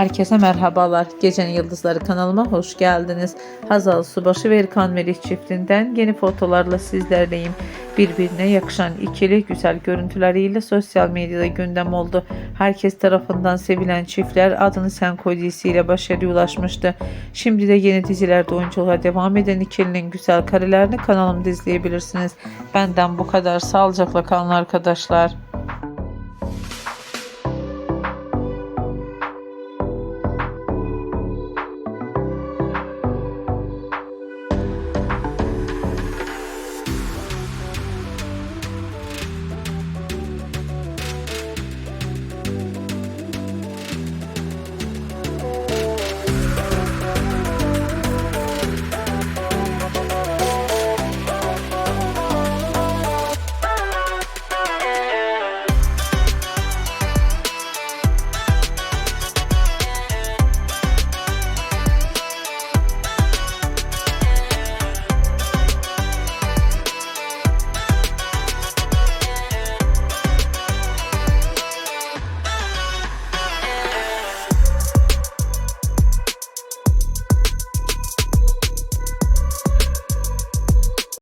Herkese merhabalar. Gecenin Yıldızları kanalıma hoş geldiniz. Hazal Subaşı ve Erkan Melih çiftinden yeni fotolarla sizlerleyim. Birbirine yakışan ikili güzel görüntüleriyle sosyal medyada gündem oldu. Herkes tarafından sevilen çiftler adını sen koy dizisiyle başarıya ulaşmıştı. Şimdi de yeni dizilerde oyunculuğa devam eden ikilinin güzel karelerini kanalımda izleyebilirsiniz. Benden bu kadar. Sağlıcakla kalın arkadaşlar.